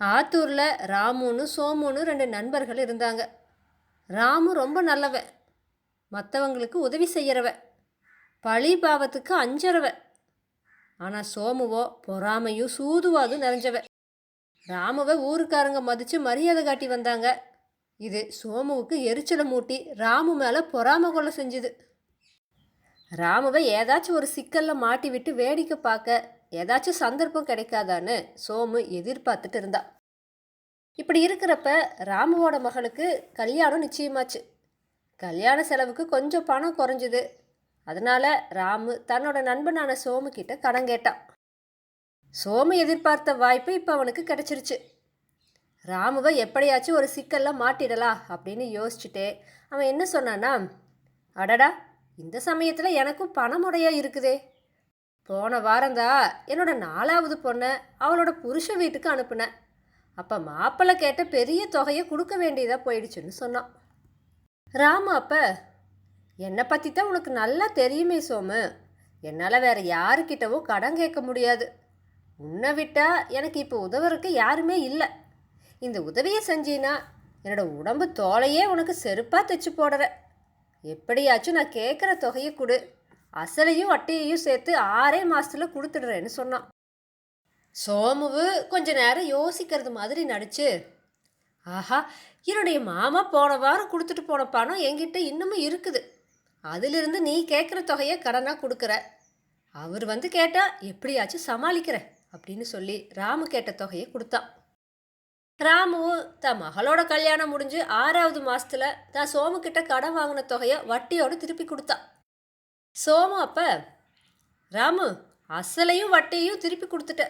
ஆத்தூரில் ராமுன்னு சோமுன்னு ரெண்டு நண்பர்கள் இருந்தாங்க. ராமு ரொம்ப நல்லவன். மற்றவங்களுக்கு உதவி செய்கிறவன் பழி பாவத்துக்கு அஞ்சறவன். ஆனால் சோமுவோ பொறாமையும் சூதுவாதும் நிறைஞ்சவன். ராமுவை ஊருக்காரங்க மதித்து மரியாதை காட்டி வந்தாங்க. இது சோமுவுக்கு எரிச்சலை மூட்டி ராமு மேலே பொறாமை கொள்ள செஞ்சுது. ராமுவை ஏதாச்சும் ஒரு சிக்கலில் மாட்டி விட்டு வேடிக்கை பார்க்க ஏதாச்சும் சந்தர்ப்பம் கிடைக்காதான்னு சோமு எதிர்பார்த்துட்டு இருந்தா. இப்படி இருக்கிறப்ப ராமுவோட மகளுக்கு கல்யாணம் நிச்சயமாச்சு. கல்யாண செலவுக்கு கொஞ்சம் பணம் குறைஞ்சுது. அதனால ராமு தன்னோட நண்பனான சோமு கிட்ட கடன் கேட்டான் சோமு எதிர்பார்த்த வாய்ப்பு இப்போ அவனுக்கு கிடைச்சிருச்சு. ராமுவை எப்படியாச்சும் ஒரு சிக்கல்ல மாட்டிடலாம் அப்படின்னு யோசிச்சுட்டே அவன் என்ன சொன்னான்னா அடடா இந்த சமயத்தில் எனக்கும் பணமுடையா இருக்குதே. போன வாரந்தா என்னோட நாலாவது பொண்ணை அவளோட புருஷ வீட்டுக்கு அனுப்புனேன் அப்போ மாப்பிள்ளை கேட்ட பெரிய தொகையை கொடுக்க வேண்டியதாக போயிடுச்சுன்னு சொன்னான். ராமு அப்போ என்னை பற்றி தான் உனக்கு நல்லா தெரியுமே சோமு. என்னால் வேறு யாருக்கிட்டவும் கடன் கேட்க முடியாது. உன்னை விட்டால் எனக்கு இப்போ உதவுறதுக்கு யாருமே இல்லை. இந்த உதவியை செஞ்சீன்னா என்னோட உடம்பு தோலையே உனக்கு செருப்பாக தைச்சு போடுறேன் எப்படியாச்சும் நான் கேட்குற தொகையை கொடு. அசலையும் வட்டியையும் சேர்த்து ஆறே மாதத்தில் கொடுத்துடுறேன்னு சொன்னான். சோமுவு கொஞ்ச நேரம் யோசிக்கிறது மாதிரி நடிச்சு ஆஹா என்னுடைய மாமா போன வாரம் கொடுத்துட்டு போன பணம் என்கிட்ட இன்னமும் இருக்குது. அதிலிருந்து நீ கேட்குற தொகையை கடனாக கொடுக்குற. அவர் வந்து கேட்டால் எப்படியாச்சும் சமாளிக்கிற அப்படின்னு சொல்லி ராமு கேட்ட தொகையை கொடுத்தான். ராமுவும் தன் மகளோட கல்யாணம் முடிஞ்சு ஆறாவது மாதத்தில் தான் சோமுக்கிட்ட கடன் வாங்கின தொகையை வட்டியோடு திருப்பி கொடுத்தான். சோமு அப்ப ராமு அசலையும் வட்டியையும் திருப்பி கொடுத்துட்ட.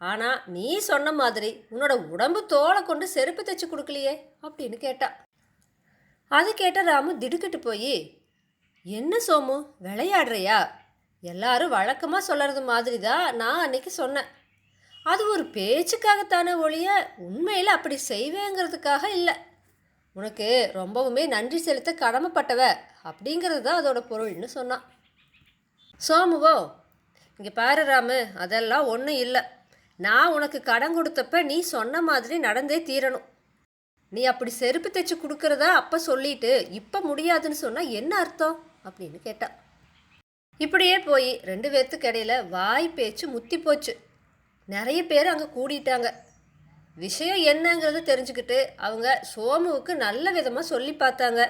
ஆனால் நீ சொன்ன மாதிரி உன்னோட உடம்பு தோலை கொண்டு செருப்பு தைச்சு கொடுக்கலையே அப்படின்னு கேட்டா. அது கேட்ட ராமு திடுக்கிட்டு போய் என்ன சோமு விளையாடுறியா? எல்லாரும் வழக்கமாக சொல்கிறது மாதிரி தான் நான் அன்னைக்கு சொன்னேன். அது ஒரு பேச்சுக்காகத்தானே ஒழிய உண்மையில் அப்படி செய்வேங்கிறதுக்காக இல்லை. உனக்கு ரொம்பவுமே நன்றி செலுத்த கடமைப்பட்டவ அப்படிங்கிறது தான் அதோட பொருள்னு சொன்னான். சோமுவோ இங்கே பாரு ராமு அதெல்லாம் ஒன்றும் இல்லை. நான் உனக்கு கடன் கொடுத்தப்ப நீ சொன்ன மாதிரி நடந்தே தீரணும். நீ அப்படி செருப்பு தைச்சு கொடுக்குறதா அப்போ சொல்லிட்டு இப்போ முடியாதுன்னு சொன்னால் என்ன அர்த்தம்? அப்படின்னு கேட்டா. இப்படியே போய் ரெண்டு பேர்த்துக்கு இடையில வாய் பேச்சு முத்தி போச்சு. நிறைய பேர் அங்கே கூடிட்டாங்க. விஷயம் என்னங்கிறத தெரிஞ்சுக்கிட்டு அவங்க சோமுவுக்கு நல்ல விதமாக சொல்லி பார்த்தாங்க.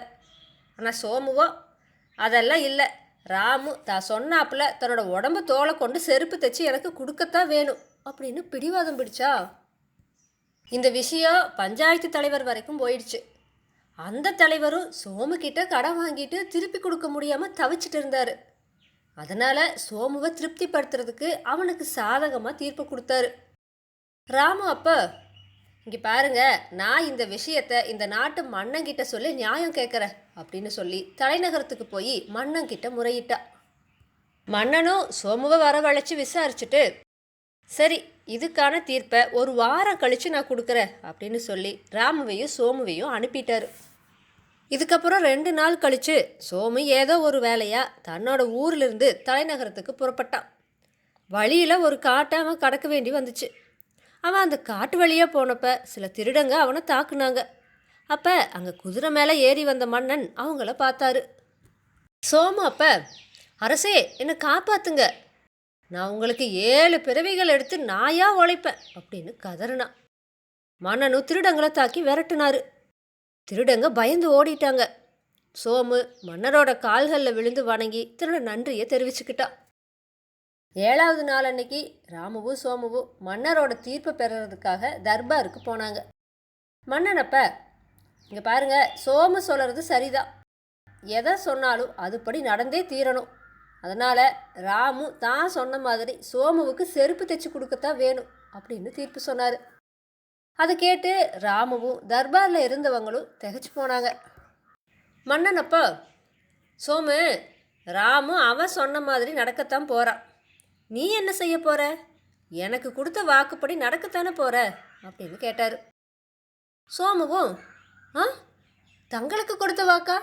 ஆனால் சோமுவோ அதெல்லாம் இல்லை. ராமு தான் சொன்னாப்புல தன்னோட உடம்பு தோலை கொண்டு செருப்பு தைச்சி எனக்கு கொடுக்கத்தான் வேணும் அப்படின்னு பிடிவாதம் பிடிச்சா? இந்த விஷயம் பஞ்சாயத்து தலைவர் வரைக்கும் போயிடுச்சு. அந்த தலைவரும் சோமுக்கிட்ட கடன் வாங்கிட்டு திருப்பி கொடுக்க முடியாமல் தவிச்சிட்டு இருந்தார். அதனால் சோமுவை திருப்திப்படுத்துறதுக்கு அவனுக்கு சாதகமாக தீர்ப்பு கொடுத்தாரு. ராமு அப்போ இங்கே பாருங்க நான் இந்த விஷயத்த இந்த நாட்டு மன்னங்கிட்ட சொல்லி நியாயம் கேட்குறேன் அப்படின்னு சொல்லி தலைநகரத்துக்கு போய் மன்னங்கிட்ட முறையிட்டா. மன்னனும் சோமுவை வரவழைச்சு விசாரிச்சுட்டு சரி இதுக்கான தீர்ப்பை ஒரு வாரம் கழித்து நான் கொடுக்குறேன் அப்படின்னு சொல்லி ராமுவையும் சோமுவையும் அனுப்பிட்டாரு. இதுக்கப்புறம் ரெண்டு நாள் கழித்து சோமு ஏதோ ஒரு வேலையாக தன்னோட ஊர்லேருந்து தலைநகரத்துக்கு புறப்பட்டான். வழியில் ஒரு காட்டாமல் கடக்க வேண்டி வந்துச்சு. அவன் அந்த காட்டு வழியாக போனப்ப சில திருடங்க அவனை தாக்குனாங்க. அப்போ அங்கே குதிரை மேலே ஏறி வந்த மன்னன் அவங்கள பார்த்தாரு. சோமு அப்போ அரசே என்னை காப்பாத்துங்க. நான் உங்களுக்கு ஏழு பிறவிகள் எடுத்து நாயா உழைப்பேன் அப்படின்னு கதறினான் மன்னனும் திருடங்களை தாக்கி விரட்டினாரு. திருடங்க பயந்து ஓடிட்டாங்க. சோமு மன்னரோட கால்களில் விழுந்து வணங்கி திருட நன்றியை தெரிவிச்சுக்கிட்டான் ஏழாவது நாள் அன்னைக்கு ராமுவும் சோமுவும் மன்னரோட தீர்ப்பை பெறுறதுக்காக தர்பாருக்கு போனாங்க. மன்னனப்ப இங்கே பாருங்க சோமு சொல்கிறது சரிதான். எதை சொன்னாலும் அதுபடி நடந்தே தீரணும். அதனால் ராமு தான் சொன்ன மாதிரி சோமுவுக்கு செருப்பு தைச்சு கொடுக்கத்தான் வேணும் அப்படின்னு தீர்ப்பு சொன்னார். அதை கேட்டு ராமுவும் தர்பாரில் இருந்தவங்களும் திகச்சு போனாங்க. மன்னன் அப்போ சோமு ராமு அவன் சொன்ன மாதிரி நடக்கத்தான் போகிறான் நீ என்ன செய்ய போற? எனக்கு கொடுத்த வாக்குப்படி நடக்கத்தானே போற? அப்படின்னு கேட்டார். சோமுவும் ஆ? தங்களுக்கு கொடுத்த வாக்கா?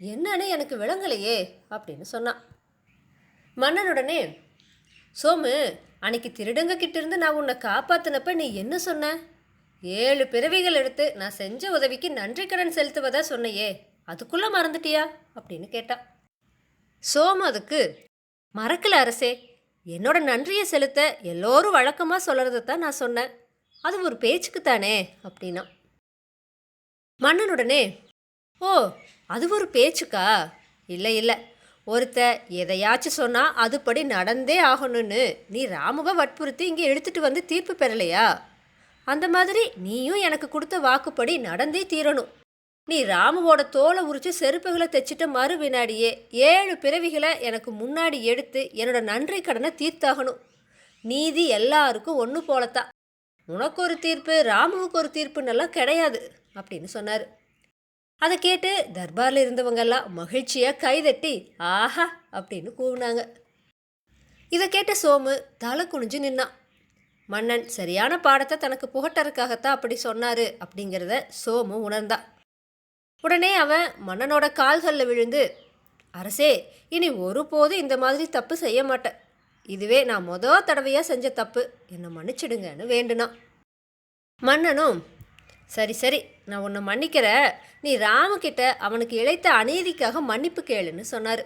என்னன்னு எனக்கு விளங்கலையே அப்படின்னு சொன்னான் மன்னனுடனே சோமு அன்னைக்கு திருடங்க கிட்ட இருந்து நான் உன்னை காப்பாத்தினப்ப நீ என்ன சொன்ன? ஏழு பிறவிகள் எடுத்து நான் செஞ்ச உதவிக்கு நன்றி கடன் செலுத்துவதா சொன்னையே அதுக்குள்ளே மறந்துட்டியா? அப்படின்னு கேட்டா. சோமு அதுக்கு மறக்கல அரசே என்னோட நன்றியை செலுத்த எல்லோரும் வழக்கமாக சொல்கிறத தான் நான் சொன்னேன். அது ஒரு பேச்சுக்கு தானே அப்படின்னா. மன்னனுடனே ஓ அது ஒரு பேச்சுக்கா? இல்லை இல்லை. ஒருத்த எதையாச்சும் சொன்னால் அதுபடி நடந்தே ஆகணும்னு நீ ராமுவை வற்புறுத்தி இங்கே எடுத்துகிட்டு வந்து தீர்ப்பு பெறலையா? அந்த மாதிரி நீயும் எனக்கு கொடுத்த வாக்குப்படி நடந்தே தீரணும். நீ ராமுவோட தோலை உரிச்சு செருப்புகளை தைச்சிட்ட மறு வினாடியே ஏழு பிறவிகளை எனக்கு முன்னாடி எடுத்து என்னோட நன்றி கடனை தீர்த்தாகணும். நீதி எல்லாருக்கும் ஒன்று போலத்தான் உனக்கு ஒரு தீர்ப்பு ராமுவுக்கு ஒரு தீர்ப்புன்னெல்லாம் கிடையாது அப்படின்னு சொன்னார். அதை கேட்டு தர்பாரில் இருந்தவங்கெல்லாம் மகிழ்ச்சியாக கைதட்டி ஆஹா அப்படின்னு கூவினாங்க. இதை கேட்ட சோமு தலை குனிஞ்சு நின்னான். மன்னன் சரியான பாடத்தை தனக்கு புகட்டறதுக்காகத்தான் அப்படி சொன்னார் அப்படிங்கிறத சோமு உணர்ந்தான். உடனே அவன் மன்னனோட கால்களில் விழுந்து அரசே இனி ஒருபோதும் இந்த மாதிரி தப்பு செய்ய மாட்டேன். இதுவே நான் மொதல் தடவையாக செஞ்ச தப்பு. என்னை மன்னிச்சிடுங்கன்னு வேண்டுனான். மன்னனும் சரி சரி நான் உன்னை மன்னிக்கிற நீ ராமுக்கிட்ட அவனுக்கு இழைத்த அநீதிக்காக மன்னிப்பு கேளுன்னு சொன்னார்.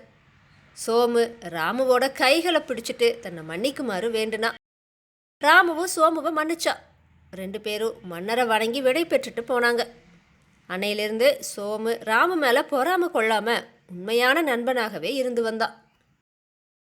சோமு ராமுவோட கைகளை பிடிச்சிட்டு தன்னை மன்னிக்குமாறு வேண்டுனா ராமுவும் சோமுவை மன்னிச்சா ரெண்டு பேரும் மன்னரை வணங்கி விடை பெற்றுட்டு போனாங்க. அன்னையிலிருந்து சோமு ராமு மேலே பொறாம கொள்ளாம உண்மையான நண்பனாகவே இருந்து வந்தான்